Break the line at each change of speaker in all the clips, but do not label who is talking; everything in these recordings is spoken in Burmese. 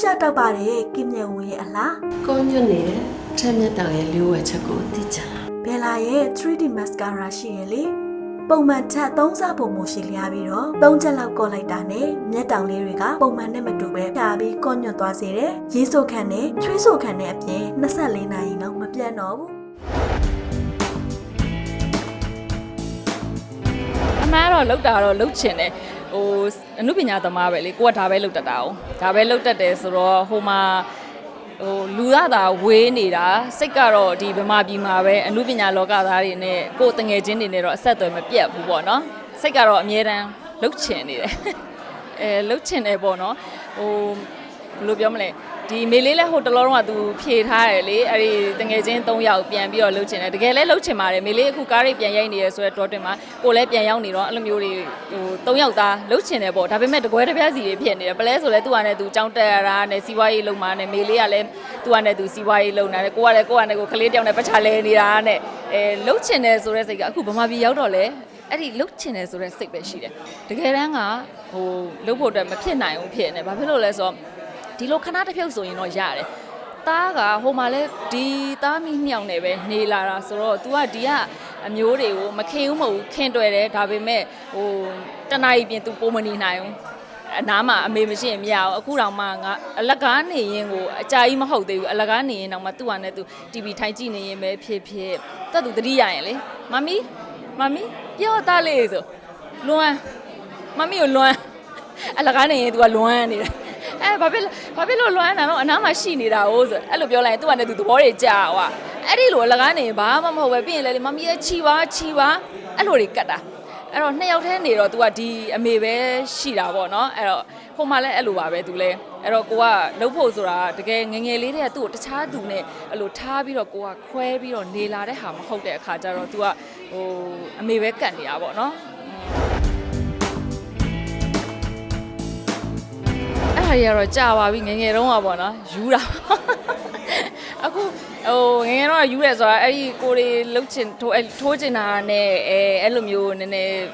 ရှာတောက်ပါတယ်ကင်းမြတ်ဝင်းရဲ့အလား
ကိုညွတ်နေတဲ့ထက်မြတ်တောင်ရဲ့လျှို့ဝှက်ချက်ကိုသိချင်လား
ဘယ်လာရဲ့ 3D mascara ရှိရလေပုံမှန်ထက်3စပုံမိုရှိလျားပြီးတော့3ချက်လောက်ကော့လိုက်တာနဲ့မျက်တောင်လေးတွေကပုံမှန်နဲ့မတူပဲဖြာပြီးကော့ညွတ်သွားစေတယ်ရေဆိုခန့်နဲ့ချွေးဆိုခန့်နဲ့အပြင်24နာရီလောက်မပြတ်တော့ဘူး
မှန်ကတော့လောက်တာတော့လောက်ချင်တယ်ဟိုအနုပညာသမားပဲလေကိုကဒါပဲလောက်တတ်တာ哦ဒါပဲလောက်တတ်တယ်ဆိုတော့ဟိုမှာဟိုလူရတာဝေးနေတာစိတ်ကတော့ဒီဗမာပြည်မှာပဲအနုပညာလောကသားတွေနဲ့ကိုယ်တငယ်ချင်းတွေနဲ့တော့အဆက်အသွယ်မပြတ်ဘူးပေါ့နော်စိတ်ကတော့အမြဲတမ်းလောက်ချင်နေတယ်အဲလောက်ချင်တယ်ပေါ့နော်ဟိုဘယ်လိုပြောမလဲ ဒီမေလေးလည်းဟိုတလောတော့ကသူဖြေထားတယ်လေအဲ့ဒီတငယ်ချင်း၃ယောက်ပြန်ပြီးတော့လှုပ်ချင်တယ်တကယ်လည်းလှုပ်ချင်ပါတယ်မေလေးအခုကားတွေပြန်ရိုက်နေရဆိုတော့တင်မှာကိုလည်းပြန်ရောက်နေတော့အဲ့လိုမျိုးတွေဟို၃ယောက်သားလှုပ်ချင်တယ်ပေါ့ဒါပေမဲ့တကွဲတစ်ပြားစီတွေဖြစ်နေတယ်ပလဲဆိုလဲသူ့ဟာနဲ့သူကြောင်းတက်ရတာနဲ့စီးပွားရေးလုံမှာနဲ့မေလေးကလည်းသူ့ဟာနဲ့သူစီးပွားရေးလုံတာနဲ့ကိုကလည်းကိုကနဲ့ကိုကလေးတယောက်နဲ့ပတ်ချလဲနေတာနဲ့အဲလှုပ်ချင်တယ်ဆိုတဲ့စိတ်ကအခုဗမာပြည်ရောက်တော့လေအဲ့ဒီလှုပ်ချင်တယ်ဆိုတဲ့စိတ်ပဲရှိတယ်တကယ်တမ်းကဟိုလှုပ်ဖို့အတွက်မဖြစ်နိုင်ဘူးဖြစ်နေဘာဖြစ်လို့လဲဆိုတော့ ဒီလိုခဏတစ်ဖြုတ်ဆိုရင်တော့ရတယ်။သားကဟိုမှာလဲဒီသားမိမြောင်နေပဲနေလာတာဆိုတော့ तू ကဒီကအမျိုးတွေကိုမခင်ဘူးမဟုတ်ဘူးခင်တွယ်တယ်ဒါပေမဲ့ဟိုတနာရီပြင် तू ပုံမနေနိုင်ဘူးအနားမှာအမေမရှိရင်မရဘူးအခုတောင်မှငါအလကားနေရင်ကိုအကြာကြီးမဟုတ်သေးဘူးအလကားနေရင်တောင်မှသူ့ဟာနဲ့ तू TV ထိုင်ကြည့်နေရင်ပဲဖြစ်ဖြစ်တက် तू တတိရရင်လေမမီမမီပြောသားလေးဆိုလွမ်းမမီကိုလွမ်းအလကားနေရင် तू ကလွမ်းနေတယ် အဲဘာဖြစ်လို့ဘာဖြစ်လို့လွမ်းတာတော့အနားမှာရှိနေတာ哦ဆိုအဲ့လိုပြောလိုက်ရင်သူကလည်းသူသဘောတွေကြာဟွာအဲ့ဒီလိုအလကားနေရင်ဘာမှမဟုတ်ပဲပြီးရင်လည်းမမီးရဲ့ခြီပါခြီပါအဲ့လိုတွေကတ်တာအဲ့တော့နှစ်ယောက်တည်းနေတော့ तू ကဒီအမေပဲရှိတာပေါ့နော်အဲ့တော့ဟိုမှာလည်းအဲ့လိုပါပဲ तू လည်းအဲ့တော့ကိုကလှုပ်ဖို့ဆိုတာတကယ်ငယ်ငယ်လေးတည်းကသူ့ကိုတခြားသူနဲ့အဲ့လိုထားပြီးတော့ကိုကခွဲပြီးတော့နေလာတဲ့ဟာမဟုတ်တဲ့အခါကျတော့ तू ကဟိုအမေပဲကတ်နေတာပေါ့နော် အဲ့ဒါကြီးကတော့ကြာပါပြီငယ်ငယ်တုန်းကပေါ့နော်ယူတာအခုဟိုငယ်ငယ်တုန်းကယူရဲဆိုတာအဲ့ဒီကိုတွေလှုပ်ချင်ထိုးအဲ့ထိုးချင်တာနဲ့အဲအဲ့လိုမျိုးနည်းနည်း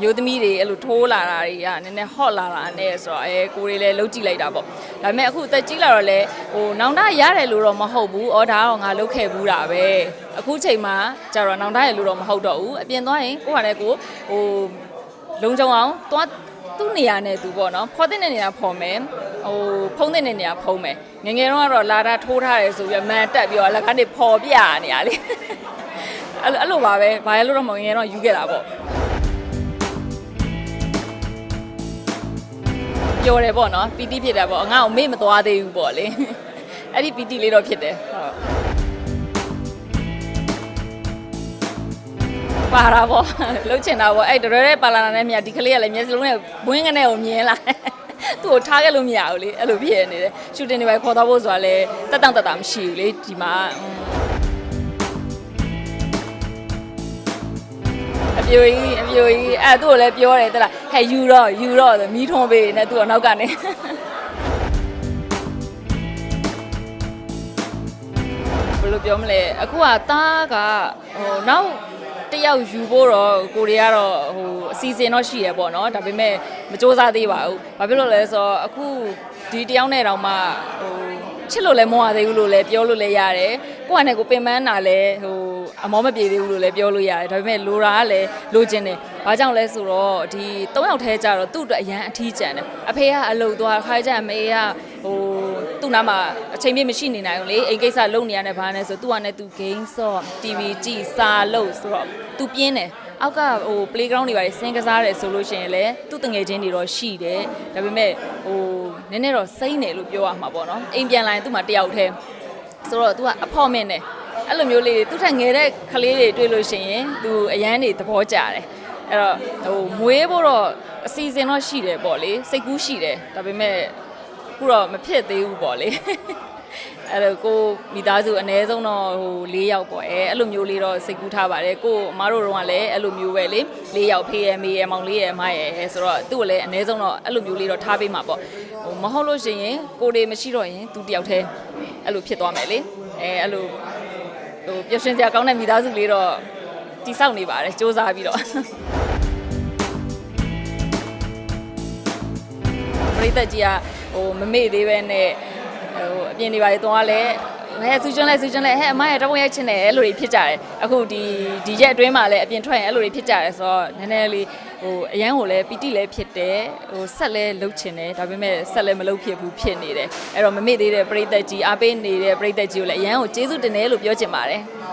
မျိုးသမီးတွေအဲ့လိုထိုးလာတာတွေကနည်းနည်း hot လာတာနဲ့ဆိုတော့အဲကိုတွေလည်းလှုပ်ကြည့်လိုက်တာပေါ့ဒါပေမဲ့အခုအသက်ကြီးလာတော့လေဟိုနောင်တရတယ်လို့တော့မဟုတ်ဘူးအော်ဒါကတော့ငါလှုပ်ခဲ့ဘူးတာပဲအခုချိန်မှာကျတော့နောင်တရလို့တော့မဟုတ်တော့ဘူးအပြင်သွားရင်ကိုယ့်ဟာနဲ့ကိုယ်ဟိုလုံခြုံအောင်သွား သူ့နေရာနဲ့သူပေါ့နော်ဖော်တဲ့နေရာဖော်မယ်ဟိုဖုံးတဲ့နေရာဖုံးမယ်ငယ်ငယ်တော့ကတော့လာတာထိုးထားတယ်ဆိုပြီးမန်တက်ပြီးတော့အလကားနေဖော်ပြနေရလေအဲ့လိုအဲ့လိုပါပဲဘာလဲလို့တော့မငယ်ငယ်တော့ယူခဲ့တာပေါ့ပြောတယ်ပေါ့နော်ပီတိဖြစ်တာပေါ့ငါ့ကိုမေ့မသွားသေးဘူးပေါ့လေအဲ့ဒီပီတိလေးတော့ဖြစ်တယ်ဟုတ် ပါတာပေါ့လှုပ်ချင်တာပေါ့အဲ့တရရဲပါလာတာနဲ့မြဒီကလေးကလည်းမျက်စလုံးနဲ့ဘွင်းကနေကိုမြင်လာသူ့ကိုထားခဲ့လို့မရဘူးလေအဲ့လိုဖြစ်နေတယ်ရှူတင်တွေပဲခေါ်တော့ဖို့ဆိုတာလည်းတက်တောင့်တက်တာမရှိဘူးလေဒီမှာအပြိုကြီးအပြိုကြီးအဲ့သူ့ကိုလည်းပြောတယ်တလားဟဲ့ယူတော့ယူတော့မီးထွန်းပေးနေသူ့ကိုနောက်ကနေဘယ်လိုပြောမလဲအခုကသားကဟိုနောက် တစ်ယောက်ယူဖို့တော့ကိုရီးယားတော့ဟိုအစီအစဉ်တော့ရှိရပေါ့နော်ဒါပေမဲ့မစ조사သေးပါဘူးဘာဖြစ်လို့လဲဆိုတော့အခုဒီတယောက်နဲ့တောင်မှဟိုချစ်လို့လည်းမဝသေးဘူးလို့လည်းပြောလို့လည်းရတယ်ကိုယ့်အနေကိုပင်ပန်းတာလည်းဟိုအမောမပြေသေးဘူးလို့လည်းပြောလို့ရတယ်ဒါပေမဲ့လိုတာကလည်းလိုချင်တယ်ဘာကြောင့်လဲဆိုတော့ဒီ၃ယောက်ထဲကြတော့သူ့အတွက်အရန်အထီးကျန်တယ်အဖေကအလုပ်သွားခိုင်းကြအမေကဟို သူ့နားမှာအချိန်ပြည့်မရှိနေနိုင်ဘူးလေအိမ်ကိစ္စလုပ်နေရတယ်ဘာနဲ့ဆိုသူကလည်းသူ game ဆော့ TV ကြည့်စာလုပ်ဆိုတော့သူပြင်းတယ်အောက်ကဟို playground တွေပါတယ်စင်ကစားတယ်ဆိုလို့ရှိရင်လည်းသူ့တငယ်ချင်းတွေတော့ရှိတယ်ဒါပေမဲ့ဟိုနည်းနည်းတော့စိမ့်တယ်လို့ပြောရမှာပေါ့နော်အိမ်ပြန်လာရင်သူ့မှာတယောက်တည်းဆိုတော့ तू ကအဖော့မင်းနဲ့အဲ့လိုမျိုးလေးတွေသူ့ထက်ငယ်တဲ့ကလေးတွေတွေ့လို့ရှိရင် तू အရန်နေသဘောကျတယ်အဲ့တော့ဟိုမွေးဖို့တော့အစီအစဉ်တော့ရှိတယ်ပေါ့လေစိတ်ကူးရှိတယ်ဒါပေမဲ့ ခုတော့မဖြစ်သေးဘူးပေါ့လေအဲ့တော့ကိုမိသားစုအ ਨੇ ဆုံးတော့ဟို၄ယောက်ပေါ့အဲအဲ့လိုမျိုးလေးတော့စိတ်ကူးထားပါတယ်ကိုအမားတို့တော့ကလည်းအဲ့လိုမျိုးပဲလေ၄ယောက်ဖေးရမေးရမောင်လေးရမရဆိုတော့သူ့ကိုလည်းအ ਨੇ ဆုံးတော့အဲ့လိုမျိုးလေးတော့ထားပေးမှာပေါ့ဟိုမဟုတ်လို့ရှိရင်ကိုတွေမရှိတော့ရင်သူတယောက်တည်းအဲ့လိုဖြစ်သွားမယ်လေအဲအဲ့လိုဟိုပျော်ရွှင်စရာကောင်းတဲ့မိသားစုလေးတော့တိဆောက်နေပါတယ်စူးစမ်းပြီးတော့ ပရိသတ်ကြီးကဟိုမမေ့သေးပဲနဲ့ဟိုအပြင်တွေပါလေတော့လဲဟဲ့ဆူကျွန်းလဲဆူကျွန်းလဲဟဲ့အမရဲ့တော့ရိုက်ချင်တယ်အဲ့လိုတွေဖြစ်ကြတယ်အခုဒီဒီရက်အတွင်းမှာလည်းအပြင်ထွက်ရင်အဲ့လိုတွေဖြစ်ကြတယ်ဆိုတော့နည်းနည်းလေးဟိုအရန်ကိုလည်းပီတိလည်းဖြစ်တယ်ဟိုဆက်လဲလှုပ်ချင်တယ်ဒါပေမဲ့ဆက်လဲမလှုပ်ဖြစ်ဘူးဖြစ်နေတယ်အဲ့တော့မမေ့သေးတဲ့ပရိသတ်ကြီးအားပေးနေတဲ့ပရိသတ်ကြီးကိုလည်းအရန်ကိုကျေးဇူးတင်တယ်လို့ပြောချင်ပါတယ်